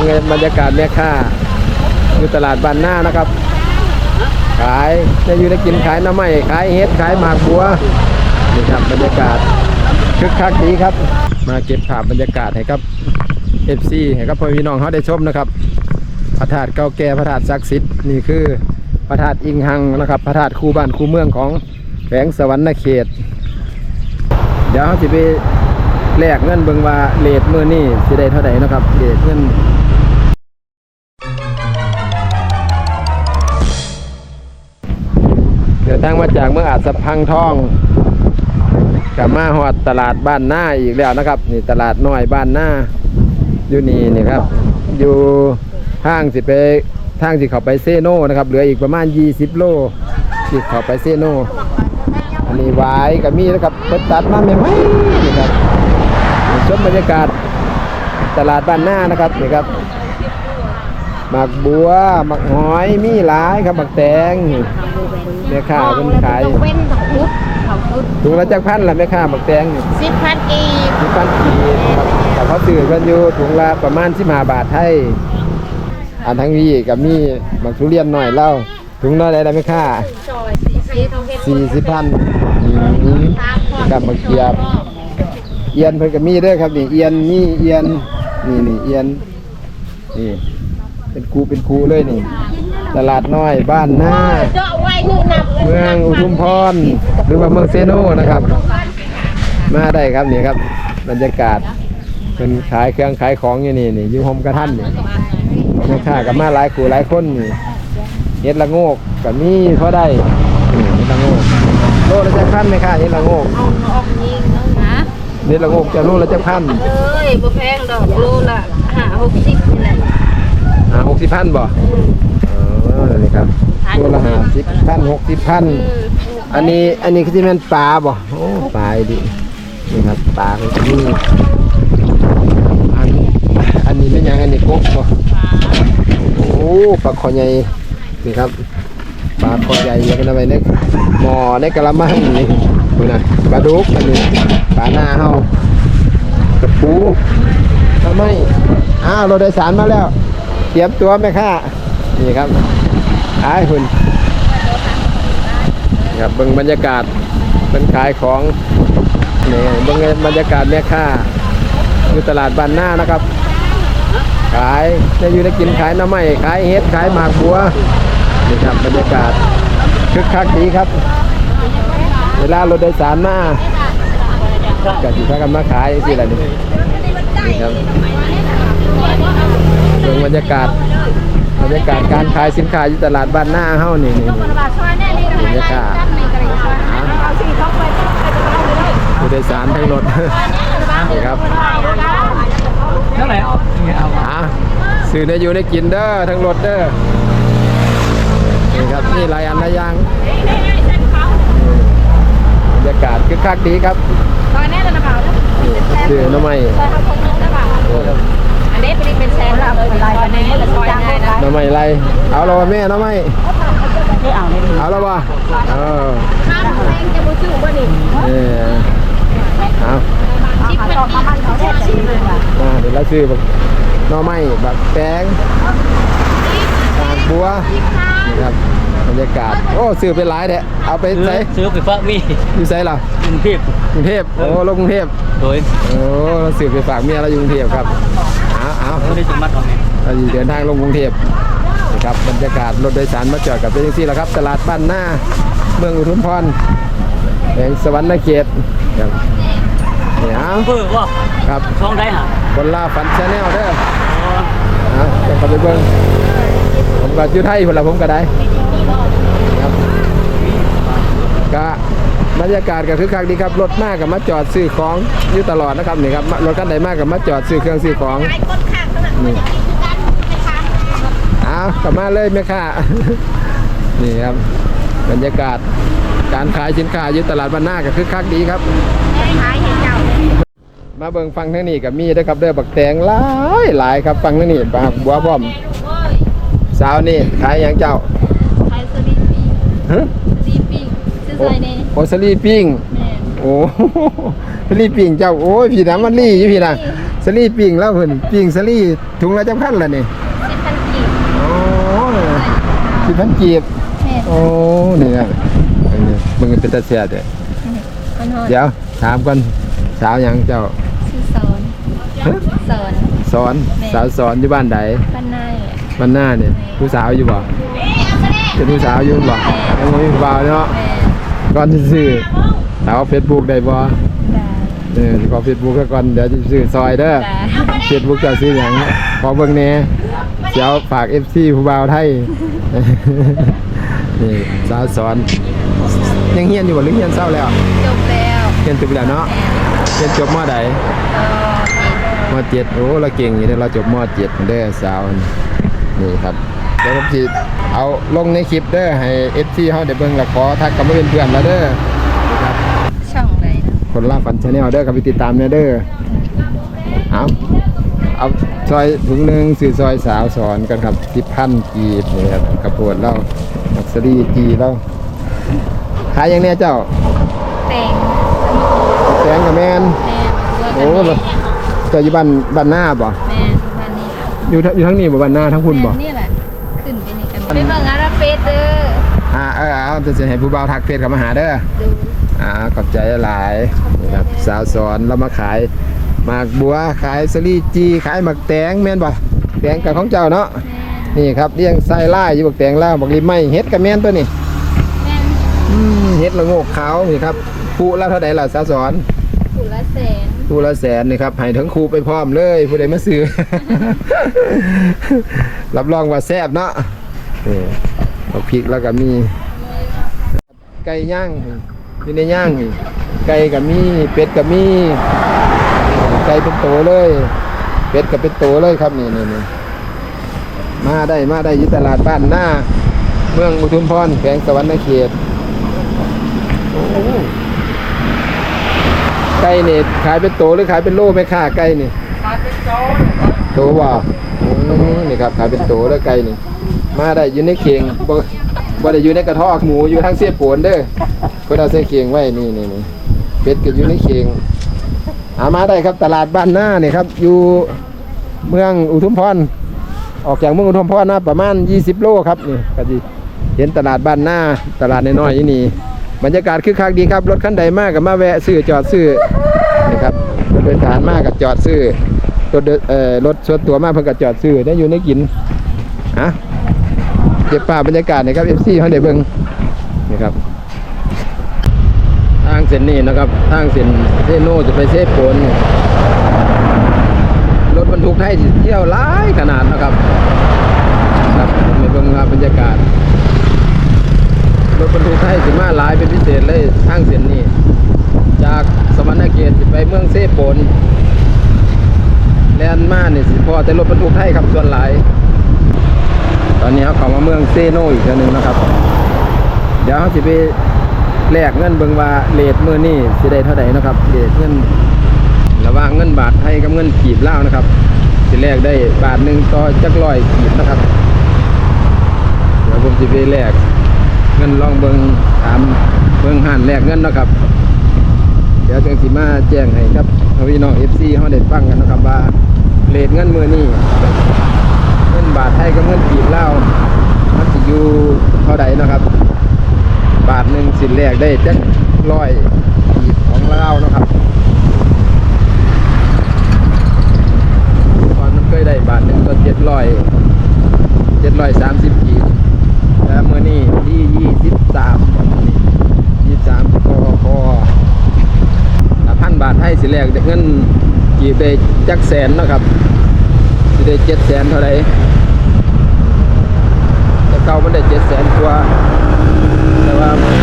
เป็นไงบรรยากาศแม่ค้าอยู่ตลาดบ้านหน้านะครับ ขายจะอยู่ได้กินขายน้ำไม้ขายเฮ็ดขายหมากบัวนี่ครับบรรยากาศคึกคักดีครับ มาเก็บภาพบรรยากาศให้ครับ FC ให้กับพ่อพี่น้องเขาได้ชมนะครับพระธาตุเก่าแก่พระธาตุศักดิ์สิทธิ์นี่คือพระธาตุอิงหังนะครับพระธาตุคูบ้านคูเมืองของแขวงสวรรณเขต เดี๋ยวเขาสิไปแลกเงินเบิงว่าเลทมื้อนี้สิได้เท่าใดเนะครับเลทเงิน ดินทางมาจากเมืองอาจสะพังทองกลับมาฮอดตลาดบ้านหน้าอีกแล้วนะครับ นี่ตลาดน้อยบ้านหน้าอยู่นี่นี่ครับ อยู่ทางสิไปทางสิเขาไปเซโนนะครับ เหลืออีกประมาณ 20 โลสิเขาไปเซโนอันนี้หวายกับมีนะครับเปิดตัดมาใหม่ๆนี่ครับชมบรรยากาศตลาดบ้านหน้านะครับนี่ครับ หมักบัวหมักหอยมีหลายครับหมักแตงแม่ค้าเป็นขายเว้นดอกพุธเขาพุธถุงละจักพันละแม่ค้าหมักแตงสิบพันกีบมีพันกีบครับแต่เขาซื้อกันอยู่ถุงละประมาณสิบห้าบาทไทยอันทั้งนี้กับมีหมักทุเรียนหน่อยเล่าถุงน้อยได้ไหมค่าซอยสี่สิบสี่สิบพันกับมะเขียบ เอียนเพิ่นก็มีเด้อครับนี่เอียนมีเอียนนี่นี่เอียนนี่ เป็นครูเป็นครูเลยนี่ ตลาดน้อยบ้านหน้า เมืองอุทุมพรหรือว่าเมืองเซโนนะครับ มาได้ครับนี่ครับ บรรยากาศเป็นขายเครื่องขายของอยู่นี่นี่อยู่โฮมกระทันนี่แม่ค้ากับมาหลายคู่หลายคนนี่เฮ็ดละโงกกับมีพอได้นี่เฮ็ดละโงกโลละจักพันไหมคะเฮ็ดละโงกเอาออกยิงน้องนะเฮ็ดละโงกจะโลละจักพันเอ้ยบ่แพงดอกโลละห้าหกสิบ หละอ่าหกสิบพันบ่อ๋อนี่ครับโลละห้าสิบพันหกสิบพันอันนี้อันนี้คือที่แม่นปลาบ่โอ้ปลาดินี่ครับปลาก็มีอันอันนี้เป็นหยังอันนี้กบบ่โอ้ปลาคอใหญ่นี่ครับปลาคอใหญ่แล้วก็นำไปในหม้อในกะละมังนี่ดูนะปลาดุกอันนี้ปลาหน้าเฮากระปูทำไมอ้าวรถโดยสารมาแล้ว เตรียมตัวไหมค่ะนี่ครับอ้ายคุณครับเบิ่งบรรยากาศเป็นขายของนี่เบิ่งบรรยากาศแม่ค้าอยู่ตลาดบ้านหน้านะครับ ขายจะอยู่ได้กินขายน้ำไม้ขายเฮ็ดขายหมากบัวนี่ครับบรรยากาศคึกคักดีครับ เวลารถโดยสารมาก็สิพากันมาขายสิล่ะนี่นี่ครับ เบิ่งบรรยากาศบรรยากาศการขายสินค้าอยู่ตลาดบ้านหน้าเฮานี่นี่นี่บรรยากาศผู้โดยสารทั้งรถนี่ครับเท่าไหร่เอาเอาอะสื่อในอยู่ในกินเด้อทั้งรถเด้อนี่ครับนี่หลายอันหลายอย่างบรรยากาศคึกคักดีครับตอนนี้จะมาเผาแล้วนี่สื่อหน้ำไม้ เปล่าอันนี้เป็นแซนแล้วลายวันนี้จะซอยได้นะหน้ำไม้ไรเอาเราแม่หน้ำไม้ไม่เอาเลยเอาแล้ววะเออข้ามแรงจะบูชูบ่นี่นี่เอาชิปมันต่อมาบ้านเขาแท้ชิปเลยว่ะอ่าเดี๋ยวเราซื้อแบบหน้ำไม้แบบแป้งหมากบัวนี่ครับบรรยากาศ โอ้ซื้อไปหลายแท้เอาไปซื้อใส่ซื้อไปฝากมีอยู่ไสล่ะกรุงเทพกรุงเทพโอ้ลงกรุงเทพโดยโอ้เราสืบไปฝากเมียเราอยู่กรุงเทพครับ เอาเอาไม่ได้จะมัดเอาไงเราอยู่เดินทางลงกรุงเทพนะครับบรรยากาศรถโดยสารมาจอดกับเป็นที่แล้วครับ ตลาดบ้านหน้า เมืองอุทุมพรแห่งสวรรค์เขตครับเนี่เอาเพื่อว่าครับช่องได้หะคนล่าฝันชาแนลเด้อเอาเดี๋ยวเข้าไปเบิ่งผมก็อยู่ไทยคนละผมก็ได้ครับก็ บรรยากาศก็คือคักดีครับรถมากกับมาจอดซื้อของอยู่ตลอดนะครับนี่ครับรถคันใดมากกับมาจอดซื้อเครื่องซื้อของไอ้คนข้างขนาดนี้คือการไปทางเอากลับมาเลยแม่ค้านี่ครับบรรยากาศการขายสินค้าอยู่ตลาดบ้านนาก็คือคักดีครับขายเห็นเจ้ามาเบิ่งฟังทางนี้กับมีเด้อครับเด้อบักแตงหลายหลายครับฟังทางนี้ปากบัวพร้อมสาวนี่ขายหยังเจ้าขายสลีปีฮะสลีปี ซื้อโอ้ใส่ในโอสลีปิ้งแม่โอ้ สลีปิ้งเจ้าโอ้ยพี่น้ำมันลี่อยู่พี่นะสลี่ปิ่งแล้วเพิ่นปิ่งสลี่ถุงละจักพันละนี่สิบพันกีบโอ้สิบพันกีบแม่โอ้นี่นะอันนี้มึงเป็นตาเสียเด้อคนหอดเดี๋ยวถามก่อนสาวหยังเจ้าชื่อสอนฮะสอนสอนสาวสอนอยู่บ้านใดบ้านนายแหละบ้านหน้าเนี่ยผู้สาวอยู่บ่เป็นผู้สาวอยู่บ่ยังบ่มีผู้บ่าวเนาะ แม่ ก่อนสิซื้อสาวเฟซบุ๊กได้บ่ดาเออขอเฟซบุ๊กก่อนเดี๋ยวจะซื้อซอยเด้อดาเฟซบุ๊กจะซื้อหยังขอเบิ่งแหน่เดี๋ยวฝาก FC ผู้บ่าวไทยนี่สาวสอนยังเฮียนอยู่บ่หรือเฮียนเศร้าแล้วจบแล้วเฮียนจบแล้วเนาะเฮียนจบมใดก็มเจ็ดโอ้เราเก่งอยู่เด้อเราจบมเจ็ดเด้อสาวนี่ครับเดี๋ยวผมสิ เอาลงในคลิปเด้อให้ FC เฮาได้เบิ่งแล้วขอทักกับมาเป็นเพื่อนแล้วเด้อครับช่องใดนะคนล่าฝันชาแนลเด้อกับไปติดตามแน่เด้อเอาเอาซอยถุงหนึ่งสื่อซอยสาวสอนกันครับสิบพันกีบนี่ครับกระโปดเล่ามักสรีกีเล่าขายยังแน่เจ้าเต็งแสงกับแมนแม่โอ้แบบเจ้าอยู่บ้านบ้านหน้าบ่แม่บ้านนี้อยู่ทั้งอยู่ทั้งนี้บ่บ้านหน้าทั้งคุณบ่แม่นี่แหละขึ้น ไปนี่กันไปเบิ่งอาราเฟสเด้ออ่าเออเอาจะจะให้ผู้บ่าวทักเฟซเข้ามาหาเด้อดูอ่าขอบใจหลายนี่ครับสาวสอนเรามาขายหมากบัวขายสลีจีขายหมักแตงแม่นบ่แตงกับของเจ้าเนาะแม่นี่ครับเลี้ยงไส้ไล่อยู่บักแตงล่าวบักลิมไม่เฮ็ดกับแม่นตัวนี้แม่อืมเฮ็ดละโงกขาวนี่ครับผู้ละเท่าใดล่ะสาวสอนผู้ละแสนผู้ละแสนนี่ครับให้ทั้งครูไปพร้อมเลยผู้ใดมาซื้อ รับรองว่าแซ่บเนาะ นี่บักพริกแล้วก็มี ไก่ย่างอยู่ในย่างไก่ก็มีเป็ดก็มีไก่เป็นโตเลย เป็ดก็เป็นโตเลยครับนี่นี่นี่มาได้มาได้ยึดตลาดบ้านหน้า เมืองอุทุมพรแขวงสวรรณเขตไก่เนี่ขายเป็นโตหรือขายเป็นโลไหมค่าไก่เนี่ขายเป็นโตโตว่านี่ครับขายเป็นโตแล้วไก่นี่ มาได้อยู่ในเข่งบ่บ่ได้อยู่ในกระทอกหมูอยู่ทางเสียโปนเด้อเพิ่นเอาเส้นเข่งไว้นี่นี่นี่เป็ดก็อยู่ในเข่งหามาได้ครับตลาดบ้านหน้านี่ครับ อยู่เมืองอุทุมพรออกจากเมืองอุทุมพรนะประมาณ 20 โลครับนี่ก็สิเห็นตลาดบ้านหน้าตลาดน้อยๆนี่นี่บรรยากาศคึกคักดีครับรถคันใดมากกับมาแวะซื้อจอดซื้อนี่ครับรถโดยสารมากกับจอดซื้อรถเอ่อรถส่วนตัวมากเพิ่นก็จอดซื้อได้อยู่ในกินอะ เก็บภาพบรรยากาศนะครับ FC เฮาได้เบิ่งนี่ครับ ทางเส้นนี้นะครับ ทางเส้นเซโนจะไปเซโนรถบรรทุกไทยเที่ยวหลายขนาดนะครับ ครับในเบื้งภาบรรยากาศรถบรรทุกไทยสิมาหลายเป็นพิเศษเลยทางเส้นนี้ จากสวรรณเขตสิไปเมืองเซโปนแลนด์มาเนี่ยสิพอแต่รถบรรทุกไทยครับส่วนหลาย ตอนนี้เขาเข้ามาเมืองเซโนอีกหนึงนะครับ เดี๋ยวเขาสิไปแลกเงินเบิงว่าเลทมือนี่สิได้เท่าไหร่นะครับเลทเงินระหว่างเงินบาทไทยกับเงินกีบลานะครับสิแลกได้บาทหนึ่งต่อจักร้อยกีบนะครับ เดี๋ยวผมสิไปแลกเงินลองเบิงถามเบิงหันแลกเงินนะครับ เดี๋ยวจังสิมาแจ้งให้ครับพี่น้อง FC เฮาได้ฟังกันนะครับว่าเลทเงินเมื่อนี่ บาทไทยกับเงินกีบลามันสิอยู่เท่าใดนะครับ บาทหนึ่งสินแรกได้จักร้อยกีบของเรานะครับก่อนมันเคยได้บาทหนึ่งก็เจ็ดร้อยเจ็ดร้อยสามสิบกีบแล้วเมื่อนี้ที่ยี่สิบสามยี่สามกคถ้าพันบาทให้สิแรกได้เงินกีบได้จักแสนนะครับสิได้เจ็ดแสนเท่าไร ก่ามันได้เจ็ดแสนกว่า แต่ว่ามัน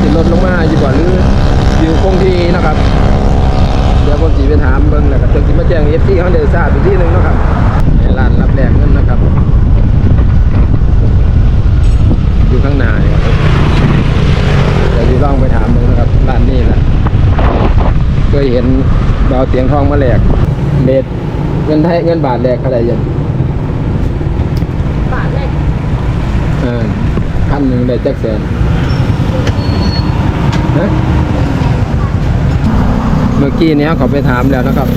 สิลดลงมาอยู่กว่าหรืออยู่คงที่นะครับ เดี๋ยวผมสีไปถามเบิ่งแล้วก็จนสิมาแจ้งเอฟซีเขาเดือดทราอีกที่หนึ่งนะครับในร้านรับแลกเงินนะครับ อยู่ข้างหน้าเนี่ยเดี๋ยวจะลองไปถามเบิ่งนะครับร้านนี้แหละเคยเห็นเบาเตียงทองมาแหลกเดเงินไทยเงินบาทแหลกเท่าไหร่ยันบาทแรก อ่าพั นหนึ่งได้จักแสนฮะเมื่อกี้เนี้ยเขาไปถามแล้วนะครับ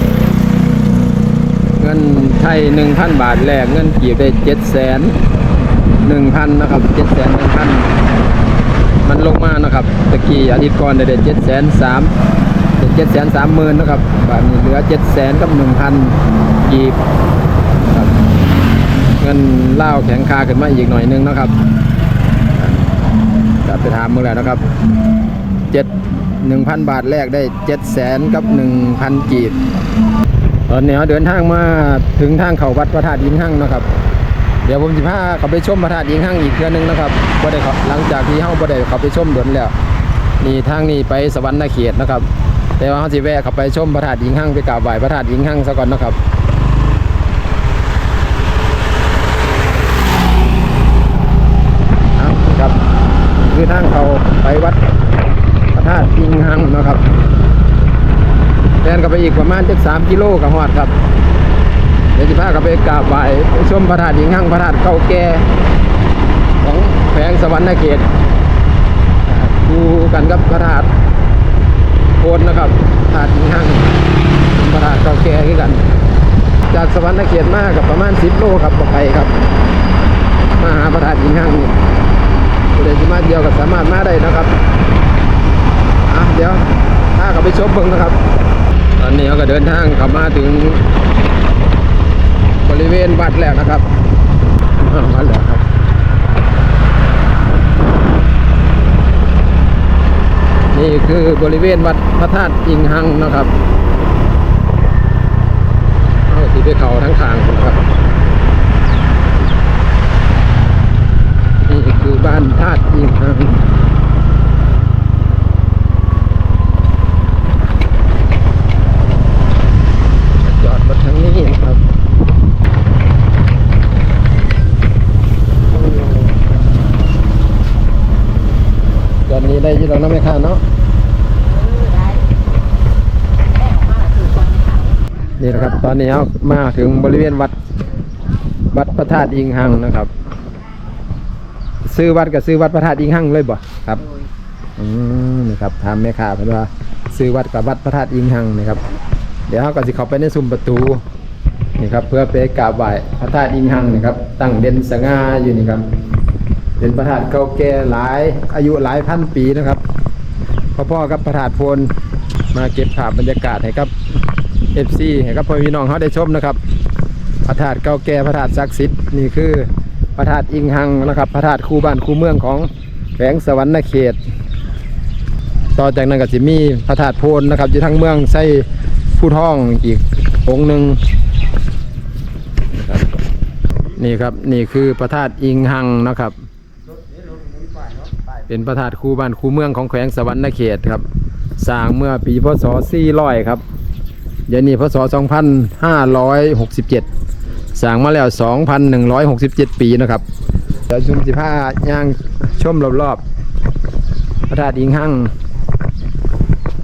เงินไทยหนึ่งพันบาทแลกเงินกีบได้เจ็ดแสนหนึ่งพันนะครับเจ็ดแสนหนึ่งพันมันลงมานะครับตะกี้อาทิตย์ก่อนได้เจ็ดแสนสามเจ็ดแสนสามหมื่นนะครับบาทนี้เหลือเจ็ดแสนกับหนึ่งพันกีบเงินเล่าแข็งคาขึ้นมาอีกหน่อยนึงนะครับ กลับไปถามมือแล้วนะครับเจ็ดหนึ่งพันบาทแรกได้เจ็ดแสนกับหนึ่งพันกีบตอนนี้เราเดินทางมาถึงทางเขาวัดพระธาตุยิงหั่งนะครับ เดี๋ยวผมจะพาเขาไปชมพระธาตุยิงหั่งอีกเทื่อนึงนะครับบ่ได้หลังจากที่เฮาบ่ได้เขาไปชมดนแล้วนี่ทางนี้ไปสวรรค์นาเขตนะครับ แต่ว่าเฮาสิแวะเขาไปชมพระธาตุยิงหั่งไปกราบไหว้พระธาตุยิงหั่งซะก่อนนะครับเอาครับ คือทางเขาไปวัดพระธาตุยิงหังนะครับแทนกับไปอีกประมาณจักสามกิโลกับฮอดครับ เดี๋ยวจะพากับไปกราบไหว้ชมพระธาตุหิงหังพระธาตุเก่าแก่ของแขวงสวรรค์เขตอ่าคู่กันกับพระธาตุโพนนะครับพระธาตุหิงหังพระธาตุเก่าแก่คือกัน จากสวรรค์เขตมากกับประมาณ10โลครับบ่ไกลครับ มาหาพระธาตุหิงหังนี่ ผู้ใดที่มาเดียวก็สามารถมาได้นะครับอะเดี๋ยวพากับไปชมเบิ่งนะครับ ตอนนี้เราก็เดินทางเข้ามาถึง บริเวณวัดแล้วนะครับอ้าววัดแล้วครับนี่คือบริเวณวัดพระธาตุอิงหังนะครับเอาที่ไปเขาทั้งทางนะครับ นี่คือ บ้านธาตุอิงหังจอดรถทางนี้ครับจอดนี้ได้ยี่ตรงนั้นไหมคะเนาะนี่นะครับ ตอนนี้เอามาถึงบริเวณวัดวัดพระธาตุอิงหังนะครับ ซื้อวัดกับซื้อวัดพระธาตุอิงหังเลยบ่ครับอืมนะครับถามแม่ค้าเพิ่นว่าซื้อวัดกับวัดพระธาตุอิงหังนะครับ เดี๋ยวเราก็สิเข้าไปในซุ้มประตูนี่ครับเพื่อไปกราบไหว้พระธาตุอิงหังนะครับ ตั้งเด่นสง่าอยู่นี่ครับเป็นพระธาตุเก่าแก่หลายอายุหลายพันปีนะครับพ่อๆกับพระธาตุโพนมาเก็บภาพบรรยากาศให้กับ FC ให้กับพ่อพี่น้องเขาได้ชมนะครับ พระธาตุเก่าแก่พระธาตุศักดิ์สิทธิ์นี่คือ พระธาตุอิงหังนะครับ พระธาตุคู่บ้านคู่เมืองของแขวงสวรรณเขต ต่อจากนั้นก็จะมีพระธาตุโพนนะครับอยู่ทั้งเมืองใส่ผู้ท่องอีกองค์หนึ่งนี่ครับนี่คือพระธาตุอิงหังนะครับ เป็นพระธาตุคู่บ้านคู่เมืองของแขวงสวรรณเขตครับสร้างเมื่อปีพศ400ครับเดี๋ยวนี้พศ2567 สร้างมาแล้ว 2,167 ปีนะครับเดี๋ยวชุมสิผ้าย่างชมรอบๆพระธาตุอิงหัง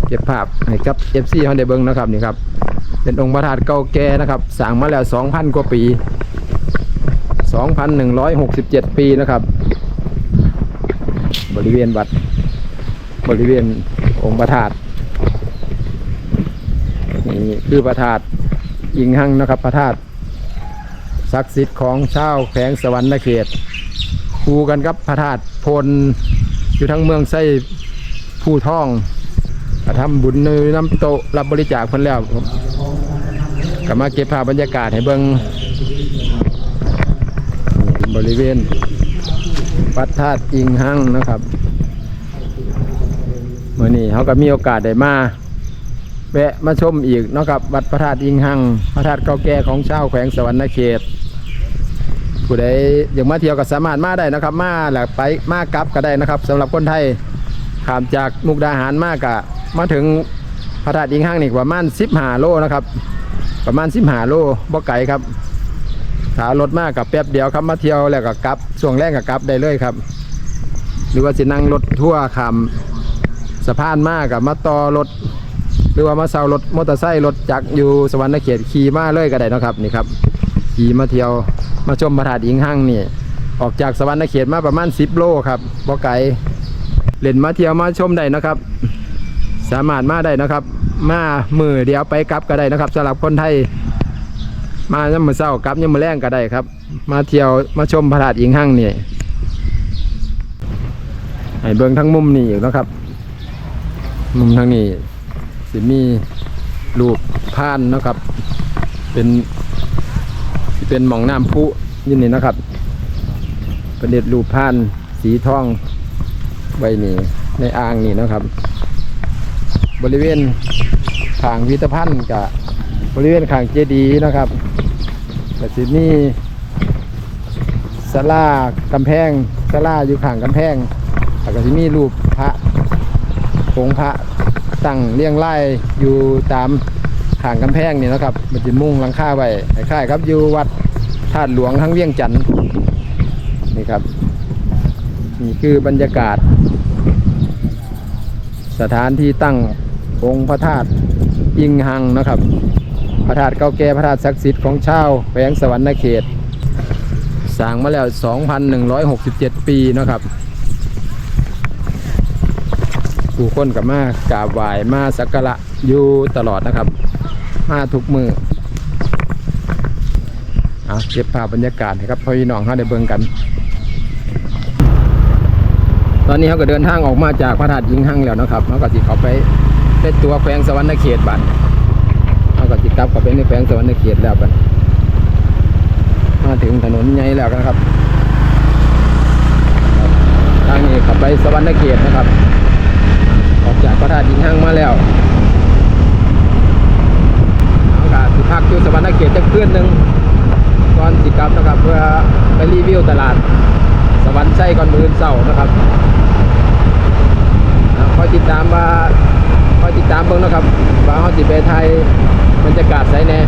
เก็บภาพให้กับ FC เขาได้เบิ่งนะครับนี่ครับ เป็นองค์พระธาตุเก่าแก่นะครับสร้างมาแล้ว 2,000 กว่าปี 2,167 ปีนะครับ บริเวณวัดบริเวณองค์พระธาตุนี่คือพระธาตุอิงหังนะครับพระธาตุ ศักดิ์สิทธิ์ของชาวแขวงสวรรณเขตคู่กันกับพระธาตุพลอยู่ทั้งเมืองไส้ผู้ท่องก็ทำบุญในน้ำโตรับบริจาคเพิ่นแล้วครับก็มาเก็บภาพบรรยากาศให้เบิงบริเวณวัดธาตุอิงหังนะครับเมื่อนี้เขาก็มีโอกาสได้มาแวะมาชมอีกนะครับ วัดพระธาตุอิงหังพระธาตุเก่าแก่ของชาวแขวงสวรรณเขต ผู้ใดอยากมาเที่ยวก็สามารถมาได้นะครับ มาแล้วไปมากลับก็ได้นะครับสำหรับคนไทยข้ามจากมุกดาหารมากกะมาถึงพระธาตุอิงห้างนี่ประมาณ15โลนะครับ ประมาณ15โลบ่ไกลครับถารถมากกับแป๊บเดียวครับมาเที่ยวแล้วก็กลับช่วงแรกก็กลับได้เลยครับ หรือว่าสินั่งรถทั่วข้ามสะพานมากกับมาต่อรถหรือว่ามาเซารถมอเตอร์ไซค์รถจักรอยู่สวรรณเขตขี่มาเลยก็ได้นะครับนี่ครับ ขี่มาเที่ยวมาชมพระธาตุอิงห้างนี่ออกจากสวรรณเขตมาประมาณ 10 โลครับบ่ไกลเล่นมาเที่ยวมาชมได้นะครับ สามารถมาได้นะครับ มามือเดียวไปกลับก็ได้นะครับสำหรับคนไทย มาย่ำมือเศร้ากลับย่ำมือแรงก็ได้ครับ มาเที่ยวมาชมพระธาตุอิงหั่งนี่ให้เบิ่งทั้งมุมนี่อีกนะครับ มุมทางนี้สิมีรูปพานนะครับ เป็น เป็นหมองน้ำพุอยินนี่นะครับ ประเด็ดรูปพานสีทองใบนี้ในอ่างนี่นะครับ บริเวณขางพิพิธภัณฑ์กับบริเวณขางเจดีย์นะครับแต่สิมีศาลากำแพงศาลาอยู่ข้างกำแพงแล้วก็สิมีรูปพระองค์พระตั้งเรียงรายอยู่ตามข้างกำแพงนี่นะครับ มันจะมุ่งหลังคาไว้คล้ายๆครับอยู่วัด ธาตุหลวงทั้งเวียงจันทน์นี่ครับ นี่คือบรรยากาศ สถานที่ตั้งองค์พระธาตุอิงหังนะครับ พระธาตุเก่าแก่พระธาตุศักดิ์สิทธิ์ของชาวแขวงสวรรณเขตสร้างมาแล้ว 2,167 ปีนะครับผู้คนกับมากราบไหว้มาสักการะอยู่ตลอดนะครับ มาทุกมือ เอาเก็บภาพบรรยากาศให้ครับพี่น้องเขาได้เบิ่งกัน ตอนนี้เขาก็เดินทางออกมาจากพระธาตุยิงหังแล้วนะครับเขาก็สิเขาไปเป็นตัวแขวงสวรรณเขตบัดเขาก็สิกลับเขาไปในแขวงสวรรณเขตแล้วบัดมาถึงถนนใหญ่แล้วนะครับทางนี้ขับไปสวรรณเขตนะครับ ออกจากพระธาตุยิงหังมาแล้วเขาก็สิพักอยู่สวรรณเขตจะคืนหนึ่ง ก่อนสิกลับนะครับ เพื่อไปรีวิวตลาด สวรรค์ไส้ก่อนมือเสาร์นะครับคอยติดตามว่าคอยติดตามเบิ่งนะครับว่าเขาติไปไทยบรรยากาศไสแน่